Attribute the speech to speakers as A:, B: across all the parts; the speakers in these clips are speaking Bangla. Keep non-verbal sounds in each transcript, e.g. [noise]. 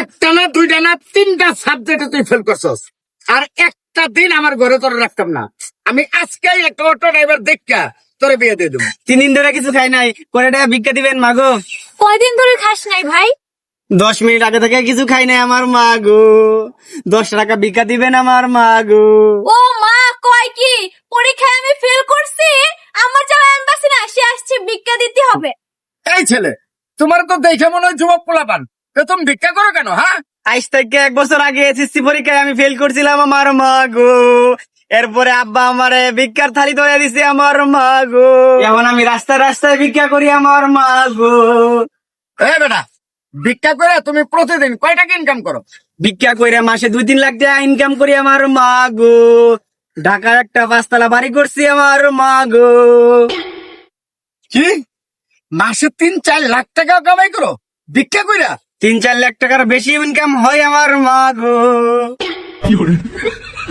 A: একটা না দুইটা না তিনটা সাবজেক্টে তুই ফেল করছস। আর একটা দিন আমার ঘরে তোর রাখতাম না। আমি আজকে একটা অটো ড্রাইভার দেখা তোরে বিয়ে দিয়ে দেবো।
B: তিন দিন ধরে কিছু খাই নাই। করে টাকা ভিক্ষা দিবেন মাগো?
C: কয়দিন ধরে খাস নাই ভাই?
B: দশ মিনিট আগে থেকে কিছু খাই নাই আমার মা গো দশ টাকা ভিক্ষা দিবেন আমার মা গো
C: ও মা কয় কি? পরীক্ষায় আমি ফেল করছি আমার যাওয়া এম্বাসি না সে আসছে ভিক্ষা দিতে হবে।
A: এই ছেলে তোমার তো দেখে মনে হয় যুবক পোলাপান। তো তুমি ভিক্ষা করো কেন হ্যাঁ?
B: আজ থেকে এক বছর আগে এসএসসি পরীক্ষায় আমি ফেল করছিলাম আমার মা গো এরপরে আব্বা আমারে ভিক্ষার থালি ধরে দিছে আমার মা গো এখন আমি রাস্তায় রাস্তায় ভিক্ষা করি আমার মা গো
A: বেটা ভিক্ষা করে তুমি প্রতিদিন কয় টাকা ইনকাম করো?
B: ভিক্ষা করে মাসে দুই তিন লাখ টাকা ইনকাম করি আমার মা গো ঢাকার একটা পাঁচতলা বাড়ি করছি আমার মা গো
A: কি? মাসে তিন চার লাখ টাকা কামাই করো? ভিক্ষা কইরা?
B: তিন চার লাখ টাকার বেশি ইনকাম হয় আমার মা গো।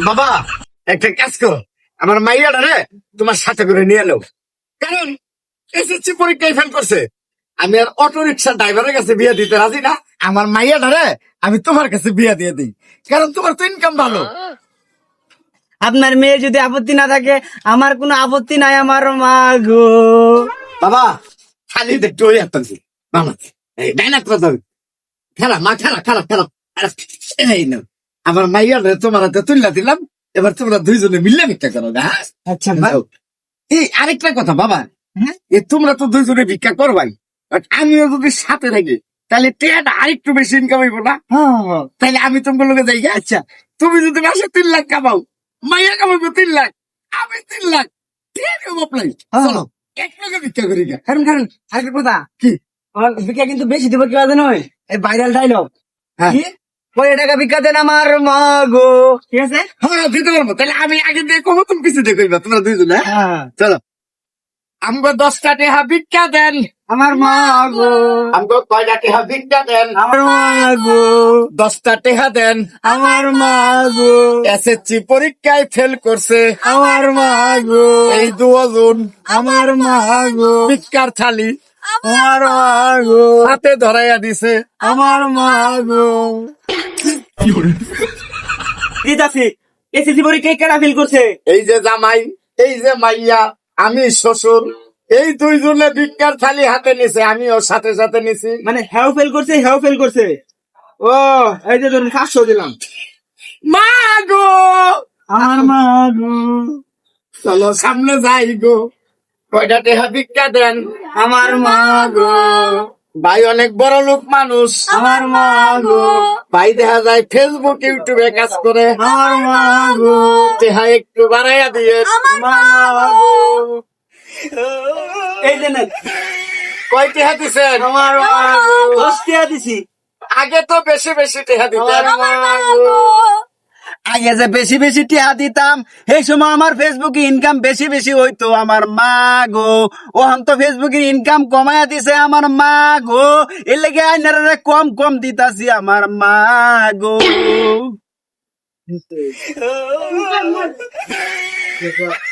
A: বাবা একটা কাজ করো। আমার মাইয়াটা রে তোমার সাথে করে নিয়ে এলো কারণ এসএসসি পরীক্ষায় ফেল করছে। আমি আর অটো রিক্সা ড্রাইভারের কাছে বিয়ে দিতে রাজি না। আমার মাইয়াটা রে আমি তোমার কাছে বিয়ে দিয়ে দিই। কারণ তোমার তো ইনকাম ভালো।
B: আপনার মেয়ে যদি আপত্তি না থাকে আমার কোনো আপত্তি নাই আমার মা গো।
A: বাবা খালি দেখতে ওই একটা মামা এই ডাইনাক কথা খেলা মা খেলা খেলা খেলা। আমার মাইয়ার তোমার হাতে তুললা দিলাম এবার তোমরা দুইজনে মিললে ভিক্ষা করো না হ্যাঁ?
B: আচ্ছা
A: এই আরেকটা কথা বাবা। হ্যাঁ? এ তোমরা তো দুইজনে ভিক্ষা করবাই আমিও যদি সাথে থাকি তাহলে টেয়াটা আরেকটু বেশি ইনকাম হইব না? তাহলে আমি তোমার লোকে যাই আচ্ছা তুমি যদি মাসে তিন লাখ কামাও মাইয়া কামাবো তিন লাখ আমি তিন লাখ
B: হ্যাঁ।
A: চলো এক লগে ভিক্ষা করি
B: কারণ কারণ আরেকটা কথা
A: কি?
B: ভিক্ষা কিন্তু বেশি দিব কি বাজে নয় এই ভাইরাল ডায়লগ
A: হ্যাঁ।
B: কি? কয় টাকা ভিক্ষা দেন আমার মা গো? ঠিক আছে?
A: হ্যাঁ দিতে পারব। তাহলে আমি আগে দিয়ে কমো তুমি কিছু দিয়ে কইবা তোমরা দুইজনে হ্যাঁ?
B: হ্যাঁ।
A: চলো। আমগো দশটা টেহা ভিক্ষা দেন।
B: আমার মা গো।
A: আমগো কয়টা টেহা ভিক্ষা দেন?
B: আমার মা গো।
A: দশটা টেহা দেন।
B: আমার মা গো।
A: এসএসসি পরীক্ষায় ফেল করছে।
B: আমার মা গো।
A: এই দুজন।
B: আমার মা গো।
A: ভিক্ষার থালি।
B: আমার মা গো
A: হাতে ধরাইয়া দিছে।
B: আমার মা গো দিদাসি এসএসসি পরীক্ষায় কেডা ফেল করছে?
A: এই যে জামাই এই যে মাইয়া আমি শ্বশুর। এই দুইজনে ভিক্ষার থালি হাতে নিছে আমিও সাথে সাথে নিছি।
B: মানে হ্যাও ফেল করছে হ্যাও ফেল করছে। ও এই যে ধরুন সাতশো দিলাম।
A: মা গো
B: আমার মা গো
A: চলো সামনে যাই গো। কয়টা টেহা ভিক্ষা দেন?
B: আমার মা গো।
A: ভাই অনেক বড় লোক মানুষ।
B: আমার মা গো।
A: ভাই দেখা যায় ফেসবুক ইউটিউবে কাজ করে।
B: আমার মা গো।
A: টেহা একটু বাড়াইয়া দিয়ে।
B: মা গো। এই যে নেন।
A: কয় টেহা দিছেন?
B: আমার মা গো। দশ দিছি।
A: আগে তো বেশি বেশি টেহা দিতেন।
B: আমার মা গো। আগে যে বেশি বেশি টিহা দিতাম সেই সময় আমার ফেসবুকে ইনকাম বেশি বেশি হইতো। আমার মা গো ও তো ফেসবুক ইনকাম কমায়া দিছে আমার মা গো। এর লেগে আইনারে কম কম দিতাছি আমার মা গো। [laughs]